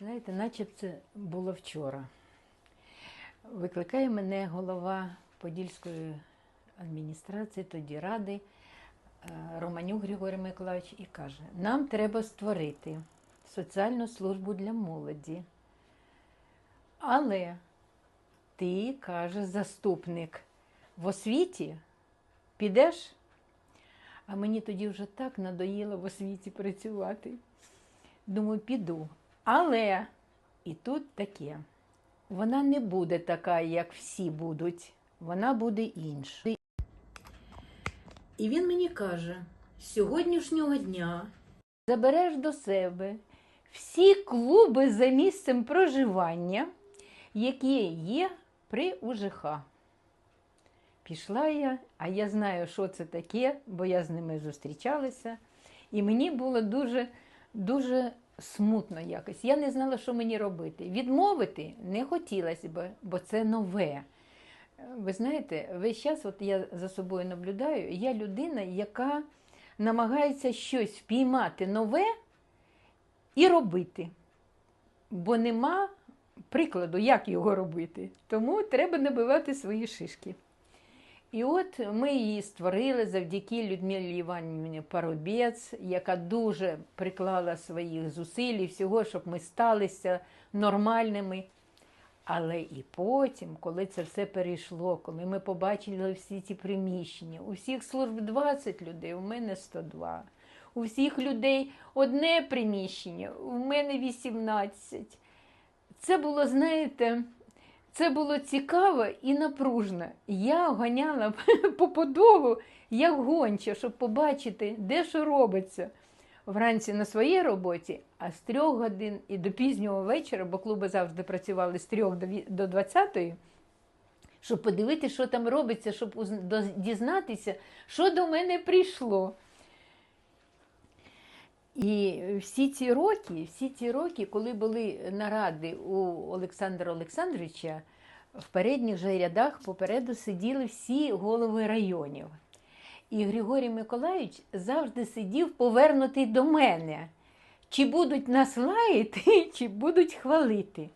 Знаєте, наче це було вчора. Викликає мене голова Подільської адміністрації, тоді ради е, Романюк Григорій Миколаївич і каже: нам треба створити соціальну службу для молоді. Але ти, каже заступник, в освіті підеш? А мені тоді вже так надоїло в освіті працювати. Думаю, піду. Але і тут таке. Вона не буде така, як всі будуть. Вона буде інша. І він мені каже: з сьогоднішнього дня забереш до себе всі клуби за місцем проживання, які є при УЖХ. Пішла я, а я знаю, що це таке, бо я з ними зустрічалася. І мені було дуже, дуже смутно якось. Я не знала, що мені робити. Відмовити не хотілося б, бо це нове. Ви знаєте, весь час, от я за собою наблюдаю, я людина, яка намагається щось впіймати нове і робити. Бо нема прикладу, як його робити. Тому треба набивати свої шишки. І от ми її створили завдяки Людмилі Іванівні Парубець, яка дуже приклала своїх зусиль і всього, щоб ми сталися нормальними. Але і потім, коли це все перейшло, коли ми побачили всі ці приміщення, у всіх служб 20 людей, у мене 102. У всіх людей одне приміщення, у мене 18. Це було, знаєте, це було цікаво і напружно. Я ганяла по подолу, як гонча, щоб побачити, де що робиться. Вранці на своїй роботі, а з трьох годин і до пізнього вечора, бо клуби завжди працювали з трьох до 20, щоб подивитися, що там робиться, щоб дізнатися, що до мене прийшло. І всі ці роки, всі ці роки, коли були наради у Олександра Олександровича, в передніх же рядах попереду сиділи всі голови районів. І Григорій Миколаївич завжди сидів повернутий до мене. Чи будуть нас лаяти, чи будуть хвалити.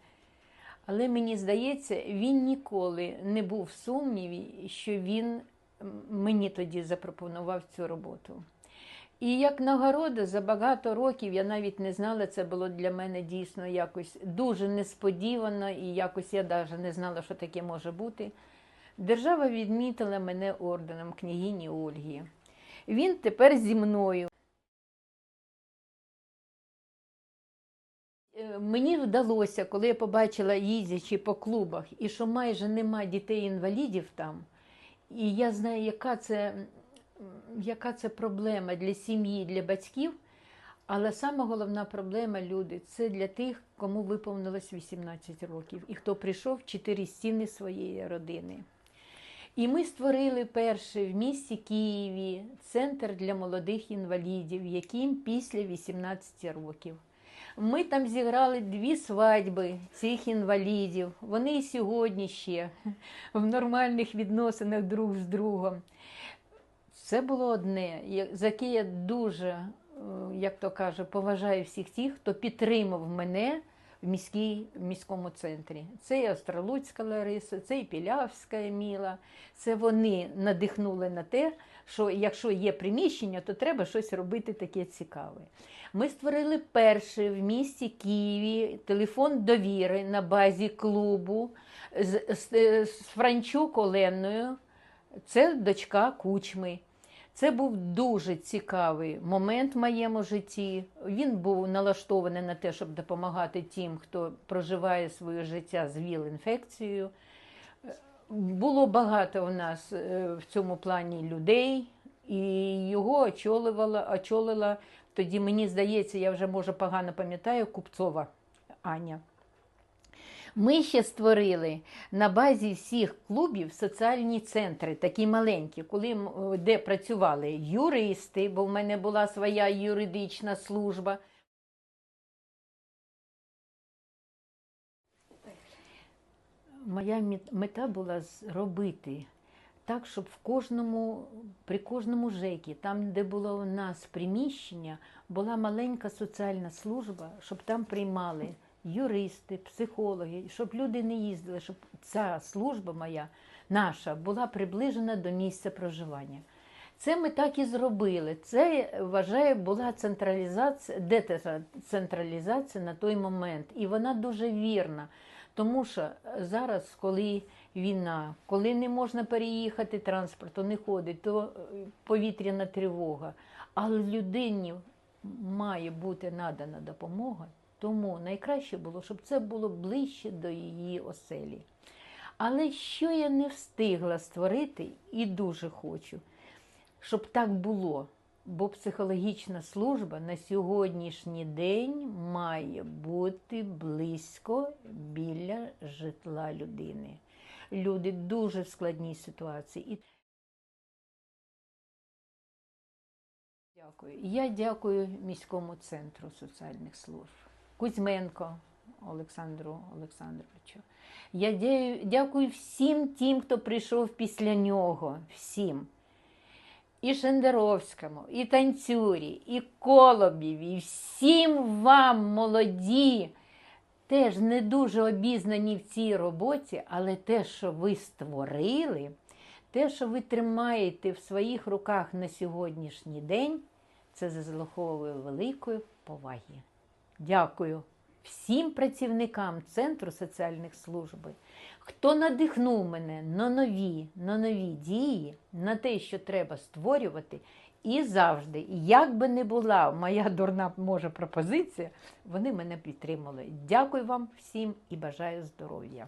Але мені здається, він ніколи не був в сумніві, що він мені тоді запропонував цю роботу. І як нагорода за багато років я навіть не знала, це було для мене дійсно якось дуже несподівано, і якось я навіть не знала, що таке може бути. Держава відмітила мене орденом княгині Ольги. Він тепер зі мною. Мені вдалося, коли я побачила, їздячи по клубах, і що майже нема дітей-інвалідів там, і я знаю, яка це яка це проблема для сім'ї, для батьків. Але саме головна проблема, люди, це для тих, кому виповнилось 18 років, і хто прийшов в чотири стіни своєї родини. І ми створили перший в місті Києві центр для молодих інвалідів, яким після 18 років. Ми там зіграли дві свадьби цих інвалідів. Вони і сьогодні ще в нормальних відносинах друг з другом. Це було одне, за яке я дуже, як то каже, поважаю всіх тих, хто підтримав мене в міській, в міському центрі. Це і Остролуцька Лариса, це і Пілявська Еміла. Це вони надихнули на те, що якщо є приміщення, то треба щось робити таке цікаве. Ми створили перший в місті Києві телефон довіри на базі клубу з, з, з Франчук Оленою. Це дочка кучми. Це був дуже цікавий момент в моєму житті. Він був налаштований на те, щоб допомагати тим, хто проживає своє життя з ВІЛ-інфекцією. Було багато у нас в цьому плані людей, і його очолювала, очолила тоді, мені здається, я вже може погано пам'ятаю, Купцова Аня. Ми ще створили на базі всіх клубів соціальні центри, такі маленькі, коли де працювали юристи, бо в мене була своя юридична служба. Моя мета була зробити так, щоб в кожному, при кожному ЖЕКі, там, де було у нас приміщення, була маленька соціальна служба, щоб там приймали юристи, психологи, щоб люди не їздили, щоб ця служба моя, наша, була приближена до місця проживання. Це ми так і зробили. Це, вважаю, була централізація, децентралізація на той момент. І вона дуже вірна. Тому що зараз, коли війна, коли не можна переїхати, транспорту не ходить, то е, повітряна тривога. Але людині має бути надана допомога, тому найкраще було, щоб це було ближче до її оселі. Але що я не встигла створити і дуже хочу, щоб так було. Бо психологічна служба на сьогоднішній день має бути близько біля житла людини. Люди дуже в складній ситуації. І Дякую. Я дякую міському центру соціальних служб Кузьменко Олександру Олександровичу. Я дякую всім тим, хто прийшов після нього. Всім. І Шендеровському, і танцюрі, і Колобєві, і всім вам, молоді, теж не дуже обізнані в цій роботі, але те, що ви створили, те, що ви тримаєте в своїх руках на сьогоднішній день, це заслуговує великої поваги. Дякую всім працівникам Центру соціальних служб, хто надихнув мене на нові, на нові дії, на те, що треба створювати. І завжди, як би не була моя дурна може пропозиція, вони мене підтримали. Дякую вам всім і бажаю здоров'я.